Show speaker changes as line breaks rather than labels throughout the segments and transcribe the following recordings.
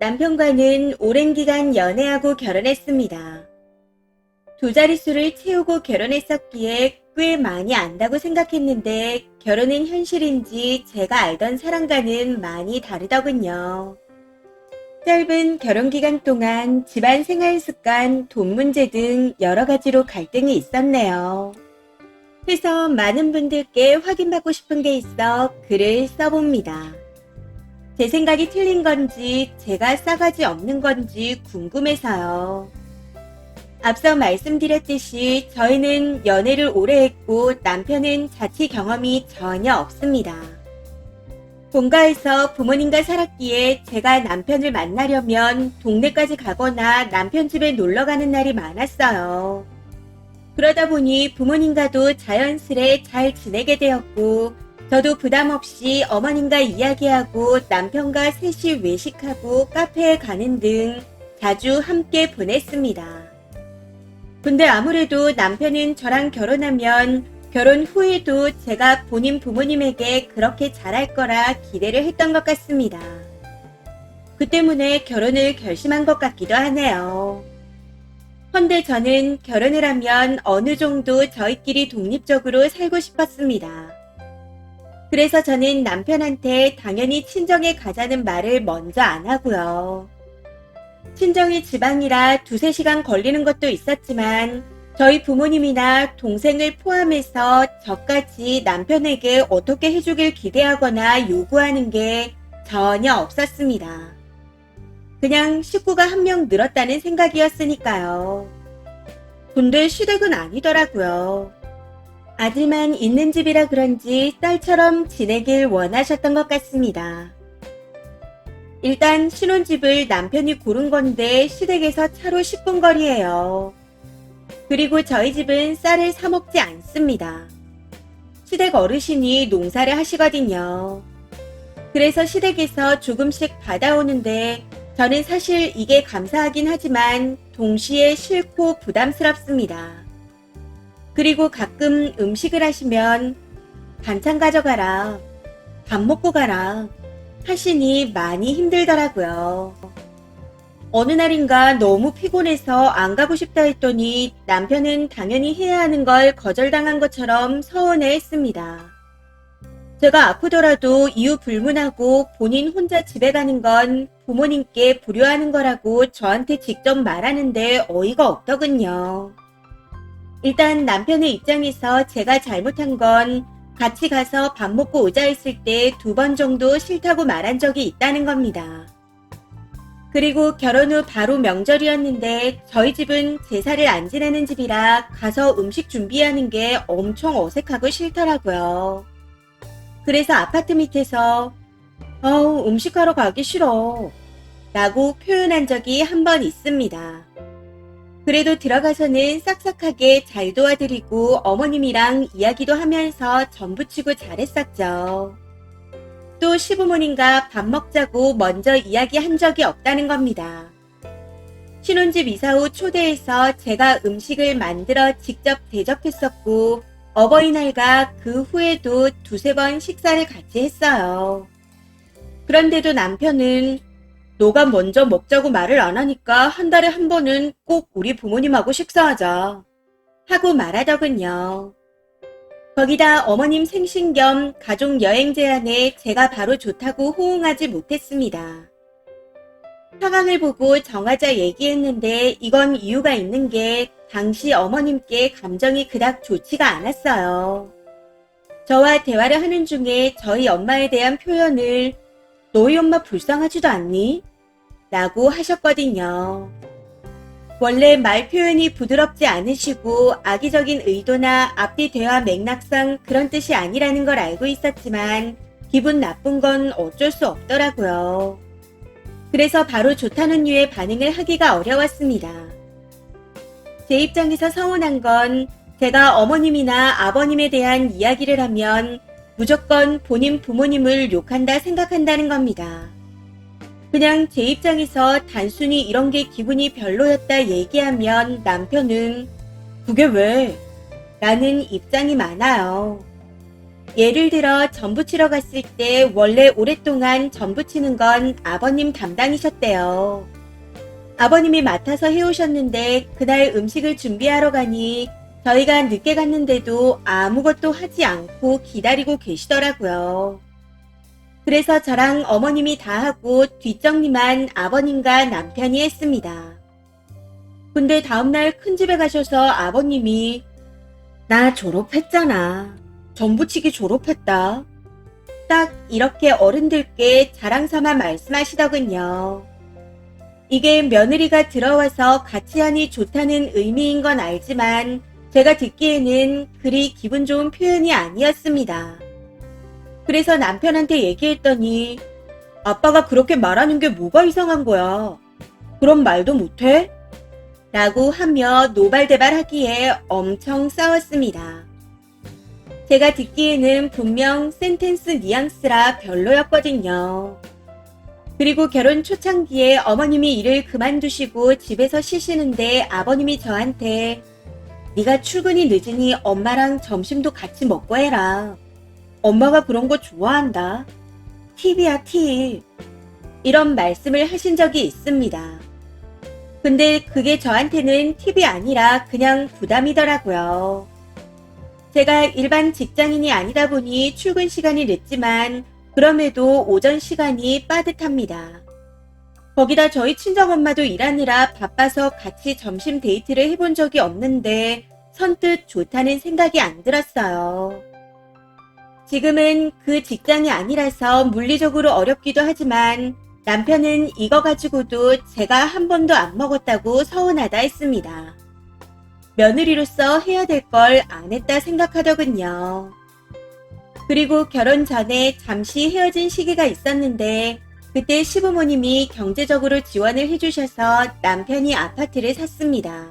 남편과는 오랜 기간 연애하고 결혼했습니다. 두 자릿수를 채우고 결혼했었기에 꽤 많이 안다고 생각했는데 결혼은 현실인지 제가 알던 사람과는 많이 다르더군요. 짧은 결혼 기간 동안 집안 생활 습관, 돈 문제 등 여러 가지로 갈등이 있었네요. 그래서 많은 분들께 확인받고 싶은 게 있어 글을 써봅니다. 제 생각이 틀린 건지 제가 싸가지 없는 건지 궁금해서요. 앞서 말씀드렸듯이 저희는 연애를 오래 했고 남편은 자취 경험이 전혀 없습니다. 본가에서 부모님과 살았기에 제가 남편을 만나려면 동네까지 가거나 남편 집에 놀러 가는 날이 많았어요. 그러다 보니 부모님과도 자연스레 잘 지내게 되었고, 저도 부담 없이 어머님과 이야기하고 남편과 셋이 외식하고 카페에 가는 등 자주 함께 보냈습니다. 근데 아무래도 남편은 저랑 결혼하면 결혼 후에도 제가 본인 부모님에게 그렇게 잘할 거라 기대를 했던 것 같습니다. 그 때문에 결혼을 결심한 것 같기도 하네요. 헌데 저는 결혼을 하면 어느 정도 저희끼리 독립적으로 살고 싶었습니다. 그래서 저는 남편한테 당연히 친정에 가자는 말을 먼저 안 하고요. 친정이 지방이라 두세 시간 걸리는 것도 있었지만 저희 부모님이나 동생을 포함해서 저까지 남편에게 어떻게 해주길 기대하거나 요구하는 게 전혀 없었습니다. 그냥 식구가 한 명 늘었다는 생각이었으니까요. 근데 시댁은 아니더라고요. 아들만 있는 집이라 그런지 딸처럼 지내길 원하셨던 것 같습니다. 일단 신혼집을 남편이 고른 건데 시댁에서 차로 10분 거리예요. 그리고 저희 집은 쌀을 사 먹지 않습니다. 시댁 어르신이 농사를 하시거든요. 그래서 시댁에서 조금씩 받아오는데 저는 사실 이게 감사하긴 하지만 동시에 싫고 부담스럽습니다. 그리고 가끔 음식을 하시면 반찬 가져가라, 밥 먹고 가라 하시니 많이 힘들더라고요. 어느 날인가 너무 피곤해서 안 가고 싶다 했더니 남편은 당연히 해야 하는 걸 거절당한 것처럼 서운해 했습니다. 제가 아프더라도 이유 불문하고 본인 혼자 집에 가는 건 부모님께 불효하는 거라고 저한테 직접 말하는데 어이가 없더군요. 일단 남편의 입장에서 제가 잘못한 건 같이 가서 밥 먹고 오자 했을 때 두 번 정도 싫다고 말한 적이 있다는 겁니다. 그리고 결혼 후 바로 명절이었는데 저희 집은 제사를 안 지내는 집이라 가서 음식 준비하는 게 엄청 어색하고 싫더라고요. 그래서 아파트 밑에서 어우 음식하러 가기 싫어 라고 표현한 적이 한 번 있습니다. 그래도 들어가서는 싹싹하게 잘 도와드리고 어머님이랑 이야기도 하면서 전부치고 잘했었죠. 또 시부모님과 밥 먹자고 먼저 이야기한 적이 없다는 겁니다. 신혼집 이사 후 초대해서 제가 음식을 만들어 직접 대접했었고 어버이날과 그 후에도 두세 번 식사를 같이 했어요. 그런데도 남편은 너가 먼저 먹자고 말을 안 하니까 한 달에 한 번은 꼭 우리 부모님하고 식사하자. 하고 말하더군요. 거기다 어머님 생신 겸 가족 여행 제안에 제가 바로 좋다고 호응하지 못했습니다. 상황을 보고 정하자 얘기했는데 이건 이유가 있는 게 당시 어머님께 감정이 그닥 좋지가 않았어요. 저와 대화를 하는 중에 저희 엄마에 대한 표현을 너희 엄마 불쌍하지도 않니? 라고 하셨거든요. 원래 말 표현이 부드럽지 않으시고 악의적인 의도나 앞뒤 대화 맥락상 그런 뜻이 아니라는 걸 알고 있었지만 기분 나쁜 건 어쩔 수 없더라고요. 그래서 바로 좋다는 류의 반응을 하기가 어려웠습니다. 제 입장에서 서운한 건 제가 어머님이나 아버님에 대한 이야기를 하면 무조건 본인 부모님을 욕한다 생각한다는 겁니다. 그냥 제 입장에서 단순히 이런 게 기분이 별로였다 얘기하면 남편은 그게 왜? 라는 입장이 많아요. 예를 들어 전부 치러 갔을 때 원래 오랫동안 전부 치는 건 아버님 담당이셨대요. 아버님이 맡아서 해오셨는데 그날 음식을 준비하러 가니 저희가 늦게 갔는데도 아무것도 하지 않고 기다리고 계시더라고요. 그래서 저랑 어머님이 다 하고 뒷정리만 아버님과 남편이 했습니다. 근데 다음날 큰 집에 가셔서 아버님이 나 졸업했잖아. 전부치기 졸업했다. 딱 이렇게 어른들께 자랑 삼아 말씀하시더군요. 이게 며느리가 들어와서 같이 하니 좋다는 의미인 건 알지만 제가 듣기에는 그리 기분 좋은 표현이 아니었습니다. 그래서 남편한테 얘기했더니 아빠가 그렇게 말하는 게 뭐가 이상한 거야. 그런 말도 못해? 라고 하며 노발대발 하기에 엄청 싸웠습니다. 제가 듣기에는 분명 센텐스 뉘앙스라 별로였거든요. 그리고 결혼 초창기에 어머님이 일을 그만두시고 집에서 쉬시는데 아버님이 저한테 네가 출근이 늦으니 엄마랑 점심도 같이 먹고 해라. 엄마가 그런 거 좋아한다. 팁이야 팁. 이런 말씀을 하신 적이 있습니다. 근데 그게 저한테는 팁이 아니라 그냥 부담이더라고요. 제가 일반 직장인이 아니다 보니 출근 시간이 늦지만 그럼에도 오전 시간이 빠듯합니다. 거기다 저희 친정엄마도 일하느라 바빠서 같이 점심 데이트를 해본 적이 없는데 선뜻 좋다는 생각이 안 들었어요. 지금은 그 직장이 아니라서 물리적으로 어렵기도 하지만 남편은 이거 가지고도 제가 한 번도 안 먹었다고 서운하다 했습니다. 며느리로서 해야 될 걸 안 했다 생각하더군요. 그리고 결혼 전에 잠시 헤어진 시기가 있었는데 그때 시부모님이 경제적으로 지원을 해주셔서 남편이 아파트를 샀습니다.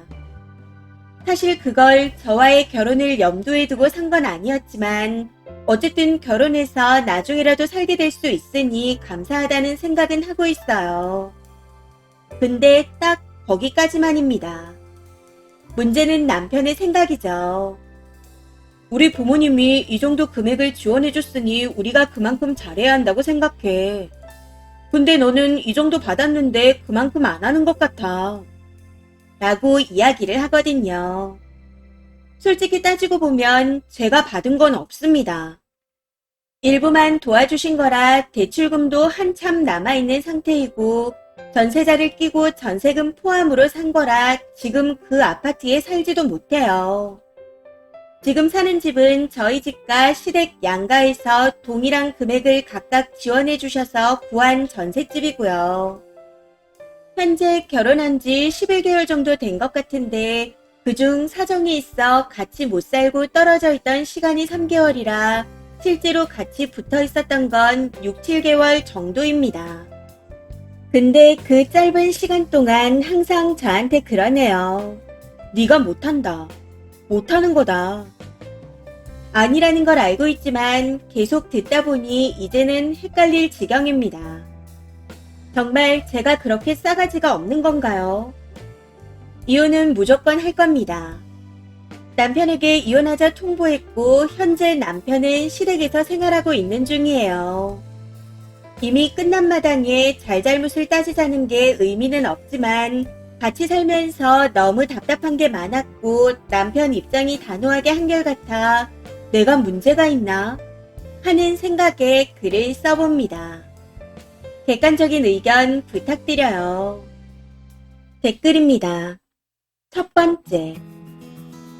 사실 그걸 저와의 결혼을 염두에 두고 산 건 아니었지만 어쨌든 결혼해서 나중에라도 살게 될 수 있으니 감사하다는 생각은 하고 있어요. 근데 딱 거기까지만입니다. 문제는 남편의 생각이죠. 우리 부모님이 이 정도 금액을 지원해줬으니 우리가 그만큼 잘해야 한다고 생각해. 근데 너는 이 정도 받았는데 그만큼 안 하는 것 같아. 라고 이야기를 하거든요. 솔직히 따지고 보면 제가 받은 건 없습니다. 일부만 도와주신 거라 대출금도 한참 남아있는 상태이고 전세자를 끼고 전세금 포함으로 산 거라 지금 그 아파트에 살지도 못해요. 지금 사는 집은 저희 집과 시댁 양가에서 동일한 금액을 각각 지원해 주셔서 구한 전셋집이고요. 현재 결혼한 지 11개월 정도 된 것 같은데 그중 사정이 있어 같이 못 살고 떨어져 있던 시간이 3개월이라 실제로 같이 붙어 있었던 건 6, 7개월 정도입니다. 근데 그 짧은 시간 동안 항상 저한테 그러네요. 네가 못한다. 못하는 거다. 아니라는 걸 알고 있지만 계속 듣다 보니 이제는 헷갈릴 지경입니다. 정말 제가 그렇게 싸가지가 없는 건가요? 이혼은 무조건 할 겁니다. 남편에게 이혼하자 통보했고 현재 남편은 시댁에서 생활하고 있는 중이에요. 이미 끝난 마당에 잘잘못을 따지자는 게 의미는 없지만 같이 살면서 너무 답답한 게 많았고 남편 입장이 단호하게 한결같아 내가 문제가 있나 하는 생각에 글을 써봅니다. 객관적인 의견 부탁드려요. 댓글입니다. 첫 번째.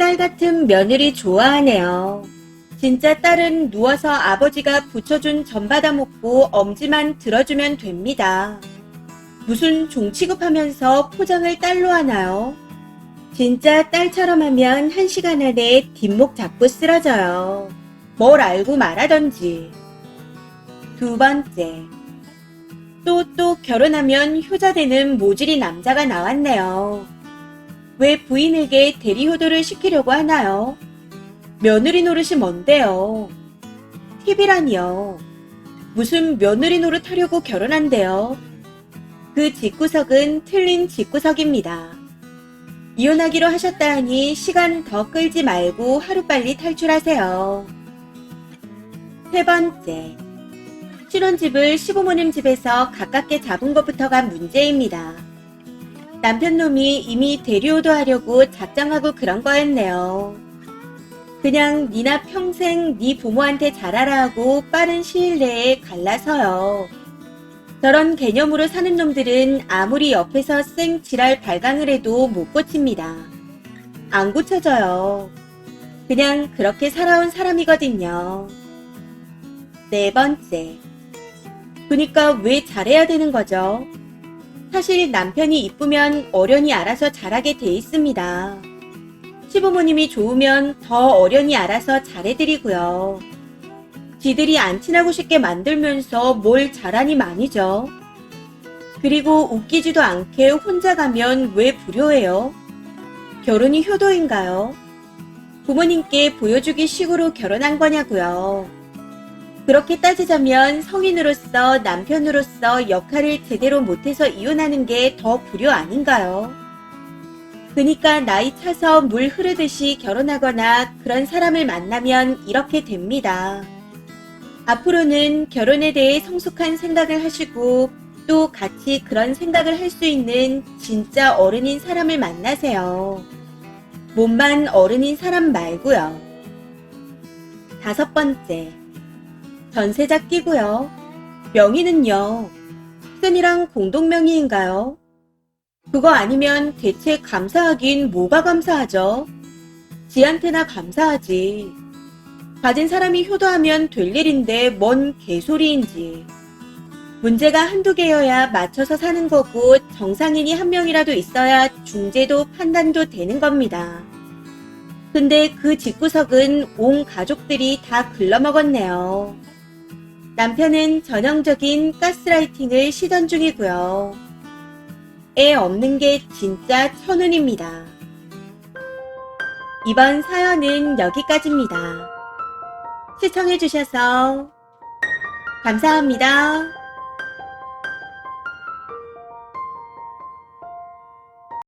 딸 같은 며느리 좋아하네요. 진짜 딸은 누워서 아버지가 부쳐준 전 받아 먹고 엄지만 들어주면 됩니다. 무슨 종 취급하면서 포장을 딸로 하나요? 진짜 딸처럼 하면 한 시간 안에 뒷목 잡고 쓰러져요. 뭘 알고 말하던지. 두 번째. 또 또 결혼하면 효자되는 모질이 남자가 나왔네요. 왜 부인에게 대리 효도를 시키려고 하나요? 며느리 노릇이 뭔데요? 팁이라니요. 무슨 며느리 노릇 하려고 결혼한대요? 그 집구석은 틀린 집구석입니다. 이혼하기로 하셨다 하니 시간 더 끌지 말고 하루빨리 탈출하세요. 세 번째. 신혼집을 시부모님 집에서 가깝게 잡은 것부터가 문제입니다. 남편 놈이 이미 대리오도 하려고 작정하고 그런 거였네요. 그냥 니나 평생 네 부모한테 잘하라 하고 빠른 시일 내에 갈라서요. 저런 개념으로 사는 놈들은 아무리 옆에서 쌩 지랄 발광을 해도 못 고칩니다. 안 고쳐져요. 그냥 그렇게 살아온 사람이거든요. 네 번째. 그니까 왜 잘해야 되는 거죠? 사실 남편이 이쁘면 어련히 알아서 잘하게 돼 있습니다. 시부모님이 좋으면 더 어련히 알아서 잘해드리고요. 지들이 안 친하고 싶게 만들면서 뭘 잘하니 말이죠. 그리고 웃기지도 않게 혼자 가면 왜 불효해요? 결혼이 효도인가요? 부모님께 보여주기 식으로 결혼한 거냐고요. 그렇게 따지자면 성인으로서 남편으로서 역할을 제대로 못해서 이혼하는 게 더 불효 아닌가요? 그니까 나이 차서 물 흐르듯이 결혼하거나 그런 사람을 만나면 이렇게 됩니다. 앞으로는 결혼에 대해 성숙한 생각을 하시고 또 같이 그런 생각을 할 수 있는 진짜 어른인 사람을 만나세요. 몸만 어른인 사람 말고요. 다섯 번째. 전세자 끼고요. 명의는요. 큰이랑 공동명의인가요? 그거 아니면 대체 감사하긴 뭐가 감사하죠? 지한테나 감사하지. 가진 사람이 효도하면 될 일인데 뭔 개소리인지. 문제가 한두 개여야 맞춰서 사는 거고 정상인이 한 명이라도 있어야 중재도 판단도 되는 겁니다. 근데 그 집구석은 온 가족들이 다 글러먹었네요. 남편은 전형적인 가스라이팅을 시전 중이고요. 애 없는 게 진짜 천운입니다. 이번 사연은 여기까지입니다. 시청해주셔서 감사합니다.